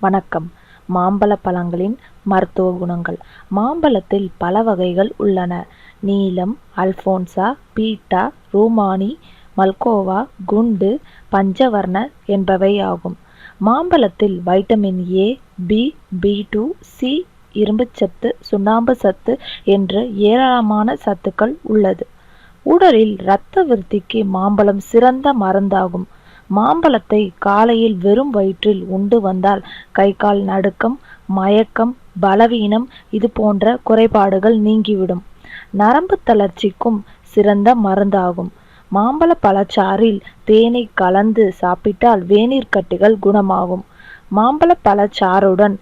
வணக்கம். மாம்பழ பழங்களின் மருத்துவ குணங்கள். மாம்பழத்தில் பல வகைகள் உள்ளன. நீலம் அல்போன்சா பீட்டா ரூமானி மல்கோவா குண்டு பஞ்சவர்ண என்பவை ஆகும். மாம்பழத்தில் vitamin A B B two C இரும்புச்சத்து சுண்ணாம்பு சத்து என்று ஏராளமான சத்துக்கள் உள்ளது. உடலில் இரத்த விருத்திக்கு மாம்பழம் சிறந்த மருந்தாகும். மாம்பழத்தை காலையில் வெறும் வயிற்றில் உண்டு வந்தால் கை கால் நடுக்கம் மயக்கம் பலவீனம் இது போன்ற குறைபாடுகள் நீங்கிவிடும். நரம்பு தளர்ச்சிக்கும் சிறந்த மருந்தாகும். மாம்பழ பழச்சாறில் தேனை கலந்து சாப்பிட்டால் வேநீர் கட்டிகள் குணமாகும். மாம்பழ பழச்சாறுடன்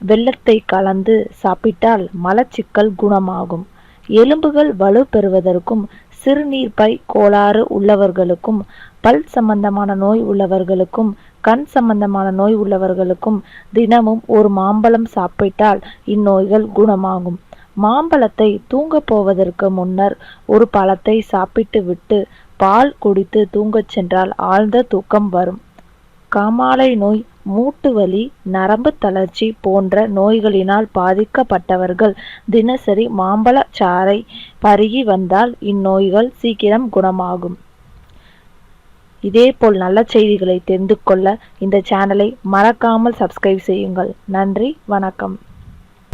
வெள்ளத்தை கலந்து சாப்பிட்டால் மலச்சிக்கல் குணமாகும். எலும்புகள் வலு பெறுவதற்கும் சிறுநீர்ப்பை கோளாறு உள்ளவர்களுக்கும் பல் சம்பந்தமான நோய் உள்ளவர்களுக்கும் கண் சம்பந்தமான நோய் உள்ளவர்களுக்கும் தினமும் ஒரு மாம்பழம் சாப்பிட்டால் இந்நோய்கள் குணமாகும். மாம்பழத்தை தூங்க போவதற்கு முன்னர் ஒரு பழத்தை சாப்பிட்டு விட்டு பால் குடித்து தூங்கச் சென்றால் ஆழ்ந்த தூக்கம் வரும். காமாலை நோய் மூட்டு வலி நரம்பு தளர்ச்சி போன்ற நோய்களினால் பாதிக்கப்பட்டவர்கள் தினசரி மாம்பழ சாறை பருகி வந்தால் இந்நோய்கள் சீக்கிரம் குணமாகும். இதேபோல் நல்ல செய்திகளை தெரிந்து கொள்ள இந்த சேனலை மறக்காமல் சப்ஸ்கிரைப் செய்யுங்கள். நன்றி வணக்கம்.